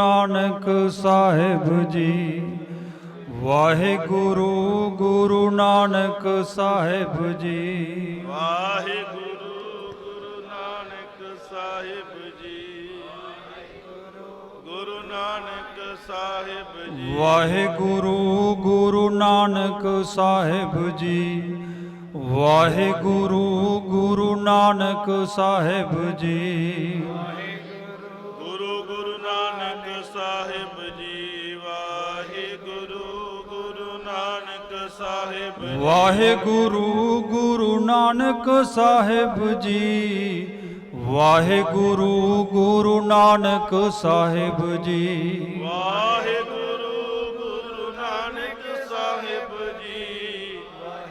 ਨਾਨਕ ਸਾਹਿਬ ਜੀ ਵਾਹਿਗੁਰੂ ਗੁਰੂ ਨਾਨਕ ਸਾਹਿਬ ਜੀ। ਵਾਹਿਗੁਰੂ ਗੁਰੂ ਨਾਨਕ ਸਾਹਿਬ ਜੀ ਗੁਰੂ ਨਾਨਕ ਸਾਹਿਬ ਜੀ। ਵਾਹਿਗੁਰੂ ਗੁਰੂ ਨਾਨਕ ਸਾਹਿਬ ਜੀ ਵਾਹਿਗੁਰੂ ਗੁਰੂ ਨਾਨਕ ਸਾਹਿਬ ਜੀ। ਸਾਹਿਬ ਜੀ ਵਾਹਿਗੁਰੂ ਗੁਰੂ ਨਾਨਕ ਸਾਹਿਬ ਜੀ। ਵਾਹਿਗੁਰੂ ਗੁਰੂ ਨਾਨਕ ਸਾਹਿਬ ਜੀ। ਵਾਹਿਗੁਰੂ ਗੁਰੂ ਨਾਨਕ ਸਾਹਿਬ ਜੀ। ਵਾਹਿਗੁਰੂ ਗੁਰੂ ਨਾਨਕ ਸਾਹਿਬ ਜੀ।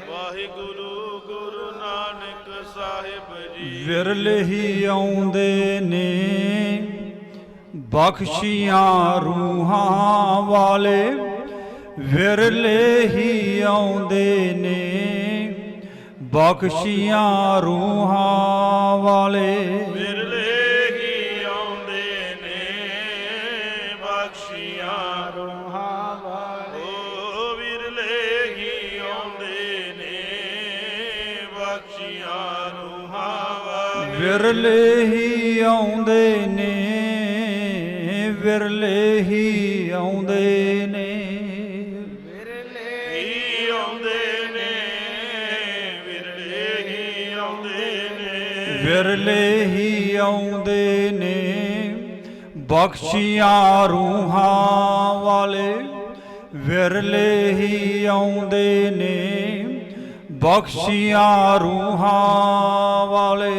ਵਾਹਿਗੁਰੂ ਗੁਰੂ ਨਾਨਕ ਸਾਹਿਬ ਜੀ। ਵਿਰਲੇ ਹੀ ਆਉਂਦੇ ਨੇ। ਬਖਸ਼ੀਆਂ ਰੂਹਾਂ ਵਾਲੇ ਵਿਰਲੇ ਹੀ ਆਉਂਦੇ ਨੇ। ਬਖਸ਼ੀਆਂ ਰੂਹਾਂ ਵਾਲੇ ਵਿਰਲੇ ਹੀ ਆਉਂਦੇ ਨੇ। ਬਖਸ਼ੀਆਂ ਰੂਹਾਂ ਵਾਲੇ ਓ ਵਿਰਲੇ ਹੀ ਆਉਂਦੇ ਨੇ। ਬਖਸ਼ੀਆਂ ਰੂਹਾਂ ਵਾਲੇ ਵਿਰਲੇ ਹੀ ਆਉਂਦੇ ਨੇ। ਵਿਰਲੇ ਹੀ ਆਉਂਦੇ ਨੇ। ਹੀ ਆਉਂਦੇ ਨੇ ਵਿਰਲੇ ਹੀ ਆਉਂਦੇ ਨੇ। ਵਿਰਲੇ ਹੀ ਆਉਂਦੇ ਨੇ ਬਖਸ਼ੀਆਂ ਰੂਹਾਂ ਵਾਲੇ। ਵਿਰਲੇ ਹੀ ਆਉਂਦੇ ਨੇ ਬਖਸ਼ੀਆਂ ਰੂਹਾਂ ਵਾਲੇ।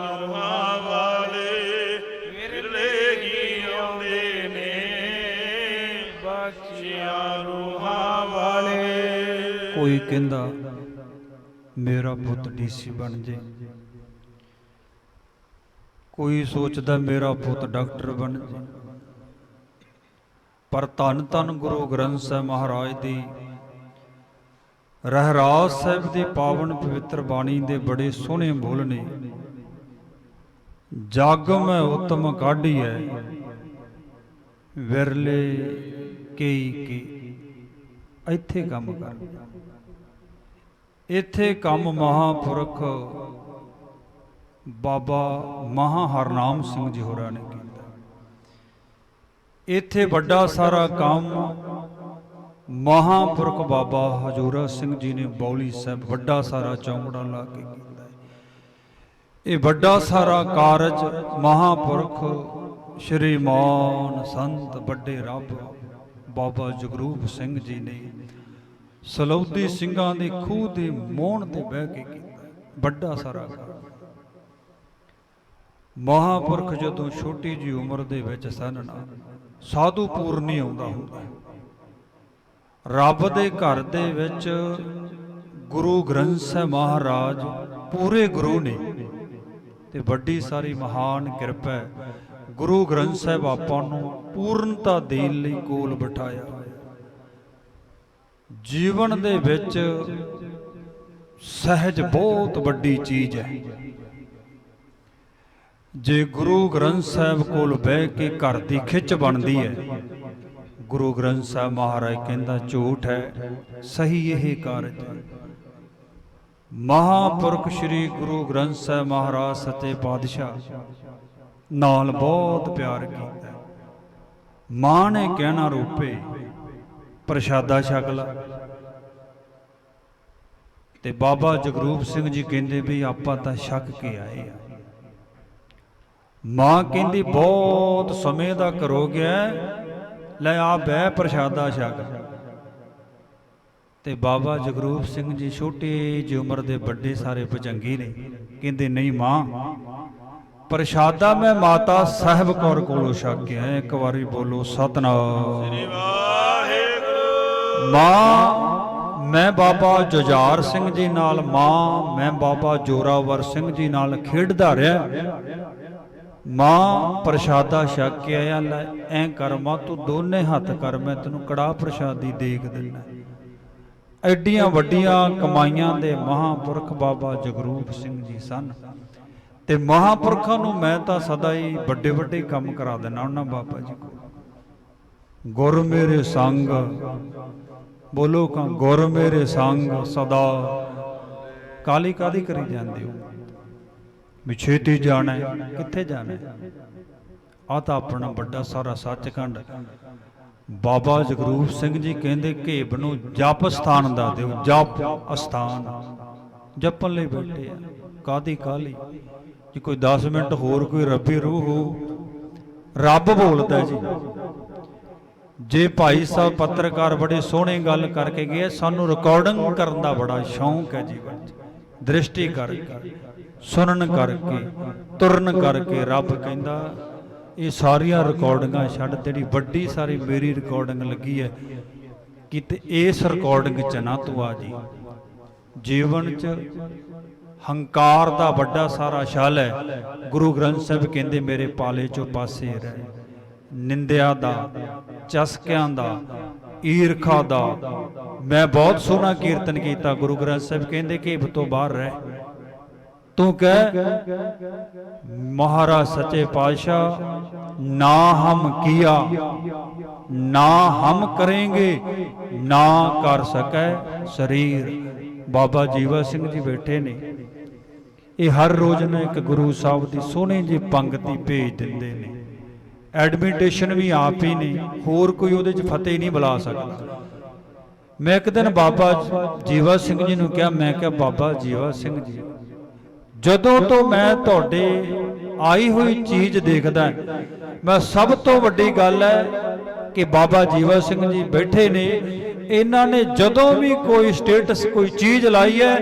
ਰੂਹਾਂ ਵਾਲੇ ਵਿਰਲੇ ਹੀ ਆਉਂਦੇ ਨੇ, ਬਖਸ਼ੀਆਂ ਰੂਹਾਂ ਵਾਲੇ ਕੋਈ ਕਹਿੰਦਾ, ਮੇਰਾ ਪੁੱਤ ਡੀਸੀ ਬਣ ਜੇ। ਕੋਈ ਸੋਚਦਾ, ਮੇਰਾ ਪੁੱਤ ਡਾਕਟਰ ਬਣ ਜੇ। ਪਰ ਧੰਨ ਧੰਨ ਗੁਰੂ ਗ੍ਰੰਥ ਸਾਹਿਬ ਮਹਾਰਾਜ ਦੀ, ਰਹਿਰਾਸ ਸਾਹਿਬ ਦੀ ਪਾਵਨ ਪਵਿੱਤਰ ਬਾਣੀ ਦੇ ਬੜੇ ਸੋਹਣੇ ਬੋਲ ਨੇ। ਜਗ ਮੈਂ ਉਤਮ ਕਾਢੀਐ, ਵਿਰਲੇ ਕਈ ਕੀ। ਇੱਥੇ ਕੰਮ ਕਰ। ਇੱਥੇ ਕੰਮ ਮਹਾਪੁਰਖ ਬਾਬਾ ਮਹਾ ਹਰਨਾਮ ਸਿੰਘ ਜੀ ਹੋਰਾਂ ਨੇ ਕੀਤਾ। ਇੱਥੇ ਵੱਡਾ ਸਾਰਾ ਕੰਮ ਮਹਾਪੁਰਖ ਬਾਬਾ ਹਜੂਰਾ ਸਿੰਘ ਜੀ ਨੇ ਬੌਲੀ ਸਾਹਿਬ ਵੱਡਾ ਸਾਰਾ ਚੌਂਕੜਾ ਲਾ ਕੇ ਕੀਤਾ। ਇਹ ਵੱਡਾ ਸਾਰਾ ਕਾਰਜ ਮਹਾਪੁਰਖ ਸ਼੍ਰੀ ਮਾਨ ਸੰਤ ਵੱਡੇ ਰੱਬ ਬਾਬਾ ਜਗਰੂਪ ਸਿੰਘ ਜੀ ਨੇ ਸਲੌਦੀ ਸਿੰਘਾਂ ਦੇ ਖੂਹ ਦੇ ਮੋਹਣ ਤੇ ਬਹਿ ਕੇ ਕੀਤਾ। ਵੱਡਾ ਸਾਰਾ ਕਾਰਜ। ਮਹਾਪੁਰਖ ਜਦੋਂ ਛੋਟੀ ਜੀ ਉਮਰ ਦੇ ਵਿੱਚ ਸਨ ਨਾ ਸਾਧੂ ਪੂਰਨੀ ਆਉਂਦਾ ਹੁੰਦਾ। ਰੱਬ ਦੇ ਘਰ ਦੇ ਵਿੱਚ ਗੁਰੂ ਗ੍ਰੰਥ ਸਾਹਿਬ ਮਹਾਰਾਜ ਪੂਰੇ ਗੁਰੂ ਨੇ। ਤੇ ਵੱਡੀ ਸਾਰੀ ਮਹਾਨ ਕਿਰਪਾ ਹੈ। ਗੁਰੂ ਗ੍ਰੰਥ ਸਾਹਿਬ ਆਪਾਂ ਨੂੰ ਪੂਰਨਤਾ ਦੇਣ ਲਈ ਕੋਲ ਬਿਠਾਇਆ। ਜੀਵਨ ਦੇ ਵਿੱਚ ਸਹਿਜ ਬਹੁਤ ਵੱਡੀ ਚੀਜ਼ ਹੈ। ਜੇ ਗੁਰੂ ਗ੍ਰੰਥ ਸਾਹਿਬ ਕੋਲ ਬਹਿ ਕੇ ਘਰ ਦੀ ਖਿੱਚ ਬਣਦੀ ਹੈ, ਗੁਰੂ ਗ੍ਰੰਥ ਸਾਹਿਬ ਮਹਾਰਾਜ ਕਹਿੰਦਾ ਝੂਠ ਹੈ, ਸਹੀ ਇਹ ਕਾਰਜ ਹੈ। ਮਹਾਪੁਰਖ ਸ੍ਰੀ ਗੁਰੂ ਗ੍ਰੰਥ ਸਾਹਿਬ ਮਹਾਰਾਜ ਸੱਚੇ ਪਾਤਸ਼ਾਹ, ਨਾਲ ਬਹੁਤ ਪਿਆਰ ਕੀਤਾ। ਮਾਂ ਨੇ ਕਹਿਣਾ ਰੂਪੇ, ਪ੍ਰਸ਼ਾਦਾ ਛਕ ਲਾ ਤੇ ਬਾਬਾ ਜਗਰੂਪ ਸਿੰਘ ਜੀ ਕਹਿੰਦੇ ਵੀ ਆਪਾਂ ਤਾਂ ਛਕ ਕੇ ਆਏ ਆ। ਮਾਂ ਕਹਿੰਦੀ, ਬਹੁਤ ਸਮੇਂ ਦਾ ਕਰੋ ਗਿਆ, ਲੈ ਆ ਬਹਿ ਪ੍ਰਸ਼ਾਦਾ ਛਕ। ਤੇ ਬਾਬਾ ਜਗਰੂਪ ਸਿੰਘ ਜੀ ਛੋਟੀ ਜਿਹੀ ਉਮਰ ਦੇ ਵੱਡੇ ਸਾਰੇ ਭਜੰਗੀ ਨੇ। ਕਹਿੰਦੇ ਨਹੀਂ ਮਾਂ ਪ੍ਰਸ਼ਾਦਾ ਮੈਂ ਮਾਤਾ ਸਾਹਿਬ ਕੌਰ ਕੋਲੋਂ ਛਕ ਕੇ ਆਇਆ। ਇੱਕ ਵਾਰੀ ਬੋਲੋ ਸਤਨਾਮ। ਸ੍ਰੀ ਵਾਹਿਗੁਰੂ। ਮਾਂ ਮੈਂ ਬਾਬਾ ਜੁਝਾਰ ਸਿੰਘ ਜੀ ਨਾਲ ਮਾਂ ਮੈਂ ਬਾਬਾ ਜੋਰਾਵਰ ਸਿੰਘ ਜੀ ਨਾਲ ਖੇਡਦਾ ਰਿਹਾ। ਮਾਂ ਪ੍ਰਸ਼ਾਦਾ ਛਕ ਕੇ ਆਇਆ ਲੈ ਐ ਕਰ ਮਾਂ ਤੂੰ ਦੋਨੇ ਹੱਥ ਕਰ ਮੈਂ ਤੈਨੂੰ ਕੜਾ ਪ੍ਰਸ਼ਾਦੀ ਦੇਖ ਦਿੰਦਾ। ਐਡੀਆਂ ਵੱਡੀਆਂ ਕਮਾਈਆਂ ਦੇ ਮਹਾਪੁਰਖ ਬਾਬਾ ਜਗਰੂਪ ਸਿੰਘ ਜੀ ਸਨ। ਤੇ ਮਹਾਪੁਰਖਾਂ ਨੂੰ ਮੈਂ ਤਾਂ ਸਦਾ ਹੀ ਵੱਡੇ ਵੱਡੇ ਕੰਮ ਕਰਾ ਦਿੰਦਾ ਉਹਨਾਂ ਬਾਬਾ ਜੀ ਕੋਲ। ਗੁਰ ਮੇਰੇ ਸੰਗ, ਬੋਲੋ ਕਾ, ਗੁਰ ਮੇਰੇ ਸੰਗ ਸਦਾ। ਕਾਲੀ ਕਾਦੀ ਕਰੀ ਜਾਂਦੇ ਹੋ? ਵਿਛੇਤੀ ਜਾਣਾ ਕਿੱਥੇ ਜਾਣਾ ਆ ਤਾਂ ਆਪਣਾ ਵੱਡਾ ਸਾਰਾ ਸੱਚਖੰਡ ਬਾਬਾ ਜਗਰੂਪ ਸਿੰਘ ਜੀ ਕਹਿੰਦੇ ਘੇਬ ਨੂੰ ਜਪ ਸਥਾਨ ਦਾ ਦਿਓ, ਜਪ ਅਸਥਾਨ। ਜਪਣ ਲਈ ਬੈਠੇ ਆ। ਕਾਦੀ ਕਾਲੀ ਜੇ ਕੋਈ 10 ਮਿੰਟ ਹੋਰ ਕੋਈ ਰੱਬੀ ਰੂਹ ਹੋ, ਰੱਬ ਬੋਲਦਾ ਜੀ। ਜੇ ਭਾਈ ਸਾਹਿਬ ਪੱਤਰਕਾਰ ਬੜੇ ਸੋਹਣੇ ਗੱਲ ਕਰਕੇ ਗਏ, ਸਾਨੂੰ ਰਿਕਾਰਡਿੰਗ ਕਰਨ ਦਾ ਬੜਾ ਸ਼ੌਂਕ ਹੈ ਜੀਵਨ 'ਚ। ਦ੍ਰਿਸ਼ਟੀ ਕਰਕੇ, ਸੁਣਨ ਕਰਕੇ, ਤੁਰਨ ਕਰਕੇ ਰੱਬ ਕਹਿੰਦਾ ਇਹ ਸਾਰੀਆਂ ਰਿਕਾਰਡਿੰਗਾਂ ਛੱਡ ਤੇਰੀ ਵੱਡੀ ਸਾਰੀ ਮੇਰੀ ਰਿਕਾਰਡਿੰਗ ਲੱਗੀ ਹੈ ਕਿਤੇ ਇਸ ਰਿਕਾਰਡਿੰਗ 'ਚ ਨਾ ਤੂੰ ਆ ਜੀ। ਜੀਵਨ 'ਚ ਹੰਕਾਰ ਦਾ ਵੱਡਾ ਸਾਰਾ ਛਲ ਹੈ ਗੁਰੂ ਗ੍ਰੰਥ ਸਾਹਿਬ ਕਹਿੰਦੇ ਮੇਰੇ ਪਾਲੇ ਚੋਂ ਪਾਸੇ ਰਹਿ। ਨਿੰਦਿਆ ਦਾ, ਚਸਕਿਆਂ ਦਾ, ਈਰਖਾ ਦਾ। ਮੈਂ ਬਹੁਤ ਸੋਹਣਾ ਕੀਰਤਨ ਕੀਤਾ। ਗੁਰੂ ਗ੍ਰੰਥ ਸਾਹਿਬ ਕਹਿੰਦੇ ਕਿ ਤੋਂ ਬਾਹਰ ਰਹਿ। ਤੂੰ ਕਹਿ, ਮਹਾਰਾਜ ਸੱਚੇ ਪਾਤਸ਼ਾਹ, ਨਾ ਹਮ ਕੀਆ, ਨਾ ਹਮ ਕरेंगे ਨਾ ਕਰ ਸਕੈ ਸਰੀਰ। ਬਾਬਾ ਜੀਵਾ ਸਿੰਘ ਜੀ ਬੈਠੇ ਨੇ। ਇਹ ਹਰ ਰੋਜ਼ ਨਾ ਇੱਕ ਗੁਰੂ ਸਾਹਿਬ ਦੀ ਸੋਹਣੀ ਜੀ ਪੰਗਤੀ ਭੇਜ ਦਿੰਦੇ ਨੇ। ਐਡਮਿਟੇਸ਼ਨ ਵੀ ਆਪ ਹੀ ਨੇ, ਹੋਰ ਕੋਈ ਉਹਦੇ 'ਚ ਫਤਿਹ ਨਹੀਂ ਬੁਲਾ ਸਕਦਾ। ਮੈਂ ਇੱਕ ਦਿਨ ਬਾਬਾ ਜੀਵਾ ਸਿੰਘ ਜੀ ਨੂੰ ਕਿਹਾ, ਮੈਂ ਕਿਹਾ, ਬਾਬਾ ਜੀਵਾ ਸਿੰਘ ਜੀ ਜਦੋਂ ਤੋਂ ਮੈਂ ਤੁਹਾਡੇ ਆਈ ਹੋਈ ਚੀਜ਼ ਦੇਖਦਾ ਮੈਂ ਸਭ ਤੋਂ ਵੱਡੀ ਗੱਲ ਹੈ ਕਿ ਬਾਬਾ ਜੀਵਾ ਸਿੰਘ ਜੀ ਬੈਠੇ ਨੇ। ਇਹਨਾਂ ਨੇ ਜਦੋਂ ਵੀ ਕੋਈ ਸਟੇਟਸ ਕੋਈ ਚੀਜ਼ ਲਾਈ ਹੈ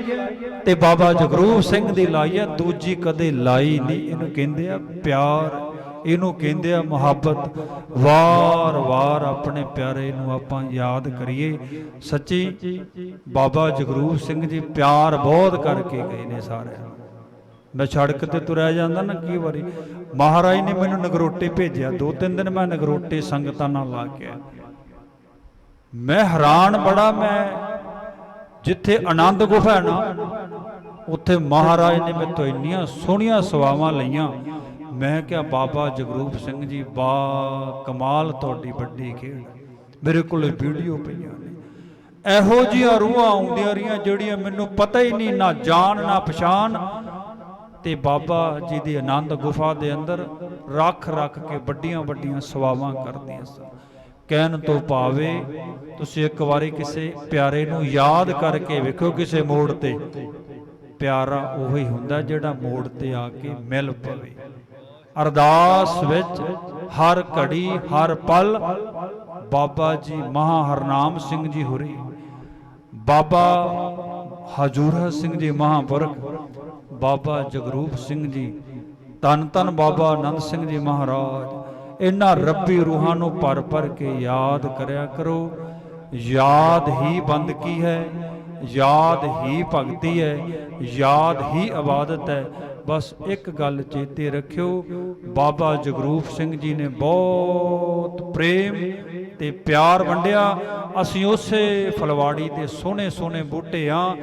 ਤੇ ਬਾਬਾ ਜਗਰੂਪ ਸਿੰਘ ਦੀ ਲਾਈ ਹੈ ਦੂਜੀ ਕਦੇ ਲਾਈ ਨਹੀਂ। ਇਹਨੂੰ ਕਹਿੰਦੇ ਆ ਪਿਆਰ ਇਹਨੂੰ ਕਹਿੰਦੇ ਆ ਮੁਹੱਬਤ। ਵਾਰ-ਵਾਰ ਆਪਣੇ ਪਿਆਰੇ ਨੂੰ ਆਪਾਂ ਯਾਦ ਕਰੀਏ। ਸੱਚੀ ਬਾਬਾ ਜਗਰੂਪ ਸਿੰਘ ਜੀ ਪਿਆਰ ਬਹੁਤ ਕਰਕੇ ਗਏ ਨੇ ਸਾਰਿਆਂ ਨੂੰ। ਮੈਂ ਸੜਕ ਤੇ ਤੁਰਿਆ ਜਾਂਦਾ ਨਾ ਕੀ ਵਾਰੀ। ਮਹਾਰਾਜ ਨੇ ਮੈਨੂੰ ਨਗਰੋਟੇ ਭੇਜਿਆ। ਦੋ ਤਿੰਨ ਦਿਨ ਮੈਂ ਨਗਰੋਟੇ ਸੰਗਤਾਂ ਨਾਲ ਲਾ ਕੇ ਮੈਂ ਹੈਰਾਨ ਬੜਾ, ਮੈਂ ਜਿੱਥੇ ਆਨੰਦ ਗੁਫਾ ਨਾ, ਉੱਥੇ ਮਹਾਰਾਜ ਨੇ ਮੈਥੋਂ ਇੰਨੀਆਂ ਸੋਹਣੀਆਂ ਸਵਾਵਾਂ ਲਈਆਂ। ਮੈਂ ਕਿਹਾ, ਬਾਬਾ ਜਗਰੂਪ ਸਿੰਘ ਜੀ, ਬਾ ਕਮਾਲ ਤੁਹਾਡੀ ਵੱਡੀ ਖੇਡ। ਮੇਰੇ ਕੋਲ ਵੀਡੀਓ ਪਈਆਂ ਨੇ। ਇਹੋ ਜਿਹੀਆਂ ਰੂਹਾਂ ਆਉਂਦੀਆਂ ਰਹੀਆਂ ਜਿਹੜੀਆਂ ਮੈਨੂੰ ਪਤਾ ਹੀ ਨਹੀਂ, ਨਾ ਜਾਣ, ਨਾ ਪਛਾਣ। ਤੇ ਬਾਬਾ ਜੀ ਦੀ ਆਨੰਦ ਗੁਫਾ ਦੇ ਅੰਦਰ ਰੱਖ ਰੱਖ ਕੇ ਵੱਡੀਆਂ ਵੱਡੀਆਂ ਸਵਾਵਾਂ ਕਰਦੀਆਂ ਸਨ। ਕਹਿਣ ਤੋਂ ਪਾਵੇ ਤੁਸੀਂ ਇੱਕ ਵਾਰੀ ਕਿਸੇ ਪਿਆਰੇ ਨੂੰ ਯਾਦ ਕਰਕੇ ਵੇਖੋ ਕਿਸੇ ਮੋੜ ਤੇ, ਪਿਆਰਾ ਉਹੀ ਹੁੰਦਾ ਜਿਹੜਾ ਮੋੜ ਤੇ ਆ ਕੇ ਮਿਲ ਪਵੇ। ਅਰਦਾਸ ਵਿੱਚ ਹਰ ਘੜੀ, ਹਰ ਪਲ ਬਾਬਾ ਜੀ ਮਹਾ ਹਰਨਾਮ ਸਿੰਘ ਜੀ ਹੋਰੀ। ਬਾਬਾ ਹਜੂਰਾ ਸਿੰਘ ਜੀ ਮਹਾਂਪੁਰਖ ਬਾਬਾ ਜਗਰੂਪ ਸਿੰਘ ਜੀ ਤਨ ਤਨ ਬਾਬਾ ਆਨੰਦ ਸਿੰਘ ਜੀ ਮਹਾਰਾਜ, ਇਹਨਾਂ ਰੱਬੀ ਰੂਹਾਂ ਨੂੰ ਭਰ ਭਰ ਕੇ ਯਾਦ ਕਰਿਆ ਕਰੋ। ਯਾਦ ਹੀ ਬੰਦ ਕੀ ਹੈ? ਯਾਦ ਹੀ ਭਗਤੀ ਹੈ? ਯਾਦ ਹੀ ਇਬਾਦਤ ਹੈ? ਬਸ ਇੱਕ ਗੱਲ ਚੇਤੇ ਰੱਖਿਓ, ਬਾਬਾ ਜਗਰੂਪ ਸਿੰਘ ਜੀ ਨੇ ਬਹੁਤ ਪ੍ਰੇਮ ਤੇ ਪਿਆਰ ਵੰਡਿਆ। ਅਸੀਂ ਉਸੇ ਫਲਵਾੜੀ ਦੇ ਸੋਹਣੇ ਸੋਹਣੇ ਬੂਟੇ ਆ,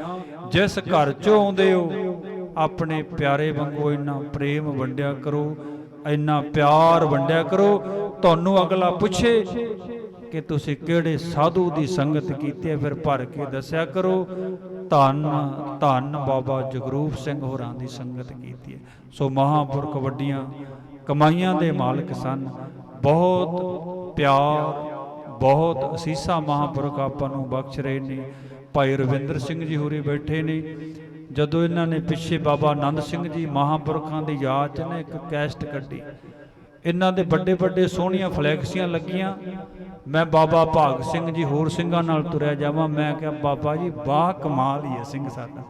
ਜਿਸ ਘਰ ਚੋਂ ਆਉਂਦੇ ਹੋ ਆਪਣੇ ਪਿਆਰੇ ਵਾਂਗੂ ਇੰਨਾ ਪ੍ਰੇਮ ਵੰਡਿਆ ਕਰੋ, ਇੰਨਾ ਪਿਆਰ ਵੰਡਿਆ ਕਰੋ। ਤੁਹਾਨੂੰ ਅਗਲਾ ਪੁੱਛੇ ਕਿ ਤੁਸੀਂ ਕਿਹੜੇ ਸਾਧੂ ਦੀ ਸੰਗਤ ਕੀਤੀ ਹੈ, ਫਿਰ ਭਰ ਕੇ ਦੱਸਿਆ ਕਰੋ, ਧੰਨ ਧੰਨ ਬਾਬਾ ਜਗਰੂਪ ਸਿੰਘ ਹੋਰਾਂ ਦੀ ਸੰਗਤ ਕੀਤੀ ਹੈ। ਸੋ ਮਹਾਂਪੁਰਖ ਵੱਡੀਆਂ ਕਮਾਈਆਂ ਦੇ ਮਾਲਕ ਸਨ। ਬਹੁਤ ਪਿਆਰ, ਬਹੁਤ ਅਸੀਸਾਂ ਮਹਾਂਪੁਰਖ ਆਪਾਂ ਨੂੰ ਬਖਸ਼ ਰਹੇ ਨੇ। ਭਾਈ ਰਵਿੰਦਰ ਸਿੰਘ ਜੀ ਹੋਰੇ ਬੈਠੇ ਨੇ। ਜਦੋਂ ਇਹਨਾਂ ਨੇ ਪਿੱਛੇ ਬਾਬਾ ਆਨੰਦ ਸਿੰਘ ਜੀ ਮਹਾਂਪੁਰਖਾਂ ਦੀ ਯਾਦ 'ਚ ਨਾ ਇੱਕ ਕੈਸਟ ਕੱਢੀ। ਇਹਨਾਂ ਦੇ ਵੱਡੇ ਵੱਡੇ ਸੋਹਣੀਆਂ ਫਲੈਕਸੀਆਂ ਲੱਗੀਆਂ। ਮੈਂ ਬਾਬਾ ਭਾਗ ਸਿੰਘ ਜੀ ਹੋਰ ਸਿੰਘਾਂ ਨਾਲ ਤੁਰਿਆ ਜਾਵਾਂ। ਮੈਂ ਕਿਹਾ, ਬਾਬਾ ਜੀ ਬਾ ਕਮਾਲ ਹੀ ਹੈ ਸਿੰਘ ਸਾਡਾ।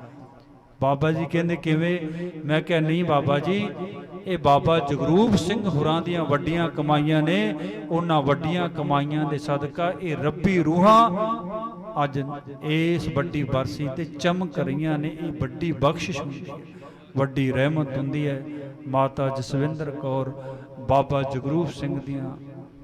ਬਾਬਾ ਜੀ ਕਹਿੰਦੇ, ਕਿਵੇਂ? ਮੈਂ ਕਿਹਾ, ਨਹੀਂ ਬਾਬਾ ਜੀ, ਇਹ ਬਾਬਾ ਜਗਰੂਪ ਸਿੰਘ ਹੁਰਾਂ ਦੀਆਂ ਵੱਡੀਆਂ ਕਮਾਈਆਂ ਨੇ। ਉਹਨਾਂ ਵੱਡੀਆਂ ਕਮਾਈਆਂ ਦੇ ਸਦਕਾ ਇਹ ਰੱਬੀ ਰੂਹਾਂ ਅੱਜ ਇਸ ਵੱਡੀ ਬਰਸੀ ਤੇ ਚਮਕ ਰਹੀਆਂ ਨੇ, ਇਹ ਵੱਡੀ ਬਖਸ਼ਿਸ਼ ਹੁੰਦੀ ਹੈ। ਵੱਡੀ ਰਹਿਮਤ ਹੁੰਦੀ ਹੈ। ਮਾਤਾ ਜਸਵਿੰਦਰ ਕੌਰ, ਬਾਬਾ ਜਗਰੂਪ ਸਿੰਘ ਦੀਆਂ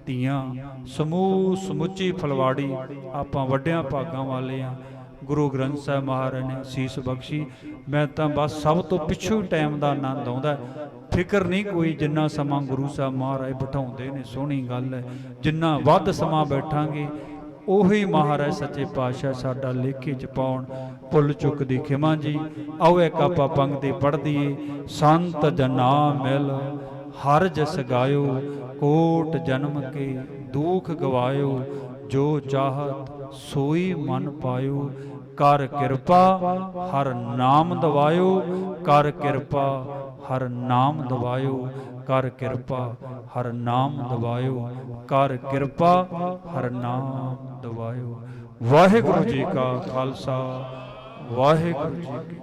ਧੀਆਂ, ਸਮੂਹ ਸਮੁੱਚੀ ਫਲਵਾੜੀ ਆਪਾਂ ਵੱਡਿਆਂ ਭਾਗਾਂ ਵਾਲੇ ਆ। ਗੁਰੂ ਗ੍ਰੰਥ ਸਾਹਿਬ ਮਹਾਰਾਜ ਨੇ ਸੀਸ ਬਖਸ਼ੀ। ਮੈਂ ਤਾਂ ਬਸ ਸਭ ਤੋਂ ਪਿੱਛੋਂ ਟਾਈਮ ਦਾ ਆਨੰਦ ਆਉਂਦਾ ਫਿਕਰ ਨਹੀਂ ਕੋਈ ਜਿੰਨਾ ਸਮਾਂ ਗੁਰੂ ਸਾਹਿਬ ਮਹਾਰਾਜ ਬਿਠਾਉਂਦੇ ਨੇ, ਸੋਹਣੀ ਗੱਲ ਹੈ। ਜਿੰਨਾ ਵੱਧ ਸਮਾਂ ਬੈਠਾਂਗੇ ਉਹੀ ਮਹਾਰਾਜ ਸੱਚੇ ਪਾਤਸ਼ਾਹ ਸਾਡਾ ਲੇਖੇ ਚ ਪਾਉਣ, ਭੁੱਲ ਚੁੱਕ ਦੀ ਖਿਮਾ ਜੀ। ਆਓ ਇੱਕ ਆਪਾਂ ਪੰਕਤੀ ਪੜ੍ਹਦੀਏ ਸੰਤ ਜਨਾ ਮਿਲ, ਹਰ ਜਸ ਗਾਇਓ, ਕੋਟ ਜਨਮ ਕੇ ਦੁਖ ਗਵਾਇਓ। ਜੋ ਚਾਹਤ ਸੋਈ ਮਨ ਪਾਇਓ, ਕਰ ਕਿਰਪਾ ਹਰ ਨਾਮ ਦਵਾਇਓ। ਕਰ ਕਿਰਪਾ ਹਰ ਨਾਮ ਦਵਾਇਓ। ਕਰ ਕਿਰਪਾ, ਹਰ ਨਾਮ ਦਵਾਇਓ। ਕਰ ਕਿਰਪਾ, ਹਰ ਨਾਮ ਦਵਾਇਓ। ਵਾਹਿਗੁਰੂ ਜੀ ਕਾ ਖਾਲਸਾ, ਵਾਹਿਗੁਰੂ ਜੀ ਕੀ